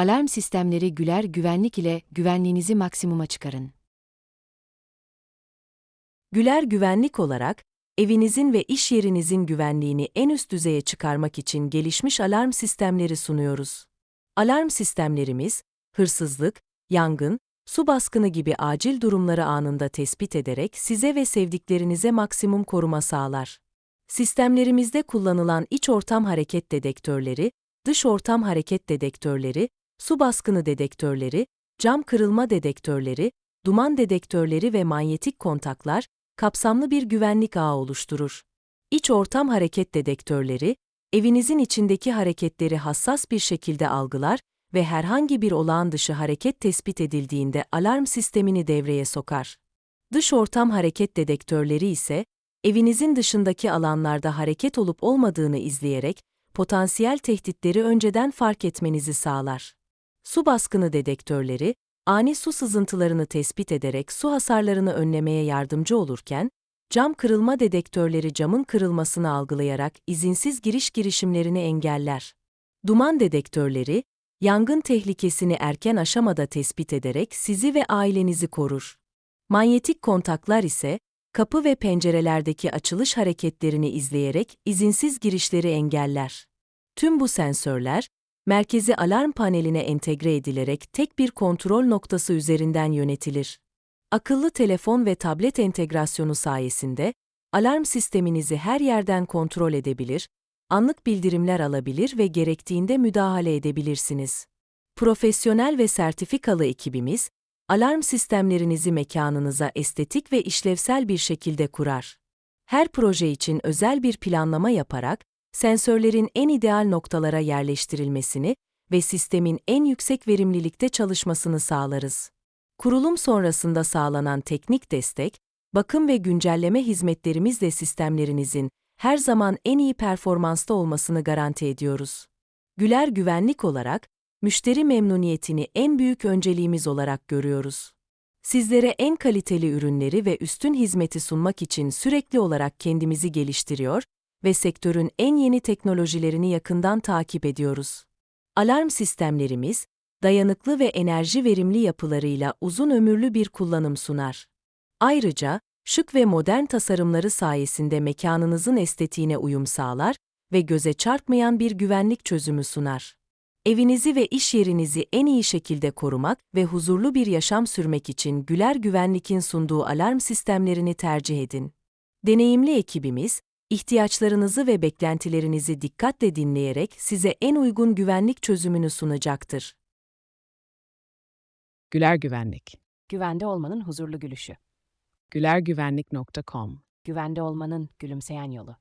Alarm sistemleri Güler Güvenlik ile güvenliğinizi maksimuma çıkarın. Güler güvenlik olarak, evinizin ve iş yerinizin güvenliğini en üst düzeye çıkarmak için gelişmiş alarm sistemleri sunuyoruz. Alarm sistemlerimiz, hırsızlık, yangın, su baskını gibi acil durumları anında tespit ederek size ve sevdiklerinize maksimum koruma sağlar. Sistemlerimizde kullanılan iç ortam hareket dedektörleri, dış ortam hareket dedektörleri, su baskını dedektörleri, cam kırılma dedektörleri, duman dedektörleri ve manyetik kontaklar, kapsamlı bir güvenlik ağı oluşturur. İç ortam hareket dedektörleri, evinizin içindeki hareketleri hassas bir şekilde algılar ve herhangi bir olağan dışı hareket tespit edildiğinde alarm sistemini devreye sokar. Dış ortam hareket dedektörleri ise, evinizin dışındaki alanlarda hareket olup olmadığını izleyerek, potansiyel tehditleri önceden fark etmenizi sağlar. Su baskını dedektörleri, ani su sızıntılarını tespit ederek su hasarlarını önlemeye yardımcı olurken, cam kırılma dedektörleri camın kırılmasını algılayarak izinsiz giriş girişimlerini engeller. Duman dedektörleri, yangın tehlikesini erken aşamada tespit ederek sizi ve ailenizi korur. Manyetik kontaklar ise, kapı ve pencerelerdeki açılış hareketlerini izleyerek izinsiz girişleri engeller. Tüm bu sensörler, merkezi alarm paneline entegre edilerek tek bir kontrol noktası üzerinden yönetilir. Akıllı telefon ve tablet entegrasyonu sayesinde, alarm sisteminizi her yerden kontrol edebilir, anlık bildirimler alabilir ve gerektiğinde müdahale edebilirsiniz. Profesyonel ve sertifikalı ekibimiz, alarm sistemlerinizi mekanınıza estetik ve işlevsel bir şekilde kurar. Her proje için özel bir planlama yaparak, sensörlerin en ideal noktalara yerleştirilmesini ve sistemin en yüksek verimlilikte çalışmasını sağlarız. Kurulum sonrasında sağlanan teknik destek, bakım ve güncelleme hizmetlerimizle sistemlerinizin her zaman en iyi performansta olmasını garanti ediyoruz. Güler Güvenlik olarak, müşteri memnuniyetini en büyük önceliğimiz olarak görüyoruz. Sizlere en kaliteli ürünleri ve üstün hizmeti sunmak için sürekli olarak kendimizi geliştiriyor ve sektörün en yeni teknolojilerini yakından takip ediyoruz. Alarm sistemlerimiz, dayanıklı ve enerji verimli yapılarıyla uzun ömürlü bir kullanım sunar. Ayrıca, şık ve modern tasarımları sayesinde mekanınızın estetiğine uyum sağlar ve göze çarpmayan bir güvenlik çözümü sunar. Evinizi ve iş yerinizi en iyi şekilde korumak ve huzurlu bir yaşam sürmek için Güler Güvenlik'in sunduğu alarm sistemlerini tercih edin. Deneyimli ekibimiz, ihtiyaçlarınızı ve beklentilerinizi dikkatle dinleyerek size en uygun güvenlik çözümünü sunacaktır. Güler Güvenlik. Güvende olmanın huzurlu gülüşü. gülergüvenlik.com Güvende olmanın gülümseyen yolu.